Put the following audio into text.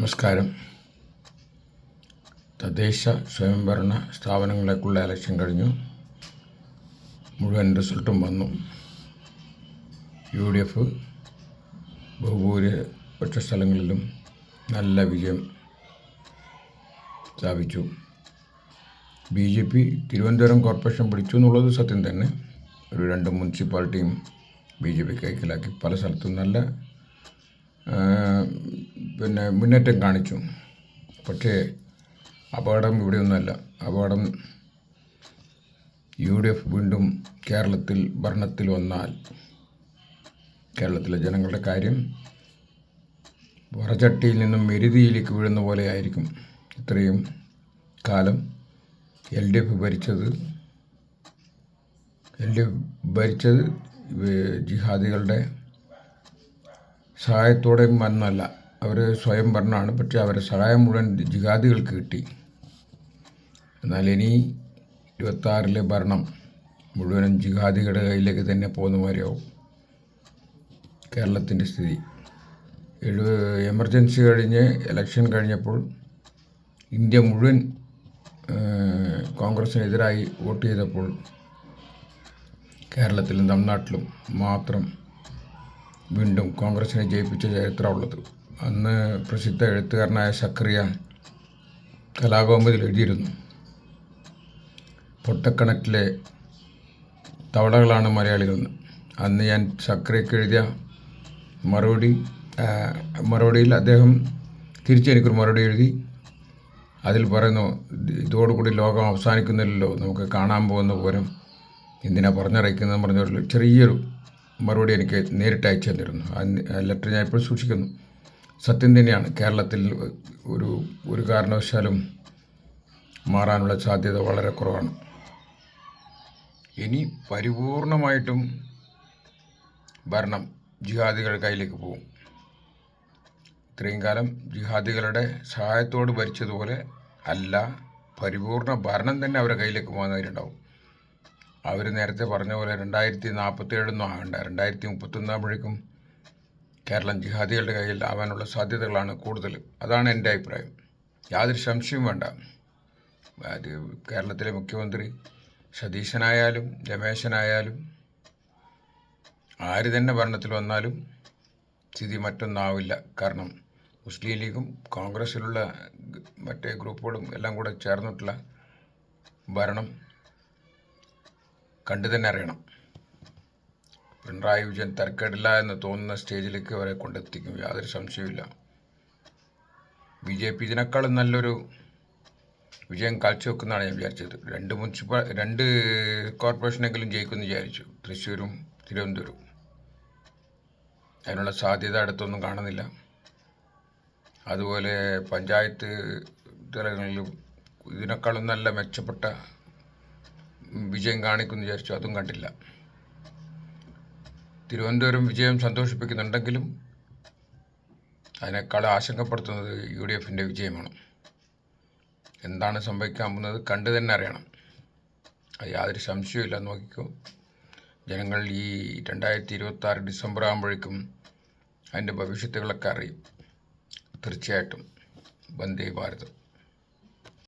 നമസ്കാരം. തദ്ദേശ സ്വയംഭരണ സ്ഥാപനങ്ങളേക്കുള്ള ഇലക്ഷൻ കഴിഞ്ഞു. മുഴുവൻ റിസൾട്ടും വന്നു. യു ഡി എഫ് ബഹുഭൂരിപക്ഷ സ്ഥലങ്ങളിലും നല്ല വിജയം സ്ഥാപിച്ചു. B J P Thiruvananthapuram corporation പിടിച്ചു എന്നുള്ളത് സത്യം തന്നെ. ഒരു രണ്ട് മുനിസിപ്പാലിറ്റിയും ബി ജെ പി കൈക്കലാക്കി. പല സ്ഥലത്തും നല്ല പിന്നെ മുന്നേറ്റം കാണിച്ചു. പക്ഷേ അപകടം ഇവിടെയൊന്നുമല്ല. അപകടം യു ഡി എഫ് വീണ്ടും കേരളത്തിൽ ഭരണത്തിൽ വന്നാൽ കേരളത്തിലെ ജനങ്ങളുടെ കാര്യം വറചട്ടിയിൽ നിന്നും മെരുതിയിലേക്ക് വീഴുന്ന പോലെ ആയിരിക്കും. ഇത്രയും കാലം എൽ ഡി എഫ് ഭരിച്ചത് എൽ ഡി എഫ് ഭരിച്ചത് ജിഹാദികളുടെ സഹായത്തോടെ വന്നല്ല. അവർ സ്വയം ഭരണമാണ് പക്ഷേ അവരെ സഹായം മുഴുവൻ ജിഹാദികൾക്ക് കിട്ടി. എന്നാൽ ഇനി ഇരുപത്താറിലെ ഭരണം മുഴുവനും ജിഹാദികളുടെ കയ്യിലേക്ക് തന്നെ പോകുന്ന മാതിരിയാവും. കേരളത്തിന്റെ സ്ഥിതി. എഴു എമർജൻസി കഴിഞ്ഞ് ഇലക്ഷൻ കഴിഞ്ഞപ്പോൾ ഇന്ത്യ മുഴുവൻ കോൺഗ്രസിനെതിരായി വോട്ട് ചെയ്തപ്പോൾ കേരളത്തിലും തമിഴ്നാട്ടിലും മാത്രം വീണ്ടും കോൺഗ്രസിനെ ജയിപ്പിച്ച ചരിത്രമുള്ളത്. അന്ന് പ്രസിദ്ധ എഴുത്തുകാരനായ സക്രിയ കലാകോമ്പതിൽ എഴുതിയിരുന്നു. പൊട്ടക്കണക്കിലെ തവളകളാണ് മലയാളികളെന്ന്. അന്ന് ഞാൻ സക്രിയക്ക് എഴുതിയ മറുപടി മറുപടിയിൽ അദ്ദേഹം തിരിച്ചെനിക്കൊരു മറുപടി എഴുതി. അതിൽ പറയുന്നു ഇതോടുകൂടി ലോകം അവസാനിക്കുന്നില്ലല്ലോ. നമുക്ക് കാണാൻ പോകുന്ന പോരം എന്തിനാ പറഞ്ഞറിയിക്കുന്നതെന്ന് പറഞ്ഞൊരു ചെറിയൊരു മറുപടി എനിക്ക് നേരിട്ട് അയച്ചു തന്നിരുന്നു. ആ ലെറ്റർ ഞാൻ ഇപ്പോൾ സൂക്ഷിക്കുന്നു. സത്യം തന്നെയാണ്. കേരളത്തിൽ ഒരു ഒരു കാരണവശാലും മാറാനുള്ള സാധ്യത വളരെ കുറവാണ്. ഇനി പരിപൂർണമായിട്ടും ഭരണം ജിഹാദികളുടെ കയ്യിലേക്ക് പോകും. ഇത്രയും കാലം ജിഹാദികളുടെ സഹായത്തോട് ഭരിച്ചതുപോലെ അല്ല പരിപൂർണ ഭരണം തന്നെ അവരുടെ കയ്യിലേക്ക് പോകുന്നവരുണ്ടാവും അവർ നേരത്തെ പറഞ്ഞ പോലെ രണ്ടായിരത്തി നാൽപ്പത്തി ഏഴൊന്നും ആകണ്ട രണ്ടായിരത്തി മുപ്പത്തൊന്നാകുമ്പോഴേക്കും കേരളം ജിഹാദികളുടെ കയ്യിൽ ആവാനുള്ള സാധ്യതകളാണ് കൂടുതൽ. അതാണ് എന്റെ അഭിപ്രായം. യാതൊരു സംശയവും വേണ്ട. അത് കേരളത്തിലെ മുഖ്യമന്ത്രി സതീശനായാലും രമേശനായാലും ആര് തന്നെ ഭരണത്തിൽ വന്നാലും സ്ഥിതി മറ്റൊന്നാവില്ല. കാരണം മുസ്ലിം ലീഗും കോൺഗ്രസ്സിലുള്ള മറ്റേ ഗ്രൂപ്പുകളും എല്ലാം കൂടെ ചേർന്നിട്ടുള്ള ഭരണം കണ്ടു തന്നെ അറിയണം. പിണറായി വിജയൻ തരക്കേടില്ല എന്ന് തോന്നുന്ന സ്റ്റേജിലേക്ക് അവരെ കൊണ്ടെത്തിക്കും. യാതൊരു സംശയവുമില്ല. ബി ജെ പി ഇതിനേക്കാളും നല്ലൊരു വിജയം കാഴ്ചവെക്കുന്നതാണ് ഞാൻ വിചാരിച്ചത്. രണ്ട് മുനിസിപ്പൽ രണ്ട് കോർപ്പറേഷനെങ്കിലും ജയിക്കുമെന്ന് വിചാരിച്ചു. തൃശ്ശൂരും തിരുവനന്തപുരവും. അതിനുള്ള സാധ്യത അടുത്തൊന്നും കാണുന്നില്ല. അതുപോലെ പഞ്ചായത്ത് തലങ്ങളിലും ഇതിനേക്കാളും നല്ല മെച്ചപ്പെട്ട വിജയം കാണിക്കുമെന്ന് വിചാരിച്ചു. അതും കണ്ടില്ല. തിരുവനന്തപുരം വിജയം സന്തോഷിപ്പിക്കുന്നുണ്ടെങ്കിലും അതിനേക്കാൾ ആശങ്കപ്പെടുത്തുന്നത് യു ഡി എഫിന്റെ വിജയമാണ്. എന്താണ് സംഭവിക്കാൻ പോകുന്നത് കണ്ടു തന്നെ അറിയണം. അത് യാതൊരു സംശയവുമില്ല നോക്കിക്കോ. ജനങ്ങൾ ഈ രണ്ടായിരത്തി ഇരുപത്തി ആറ് ഡിസംബർ ആകുമ്പോഴേക്കും അതിന്റെ ഭവിഷ്യത്തുകളൊക്കെ അറിയും. തീർച്ചയായിട്ടും. വന്ദേ ഭാരതം.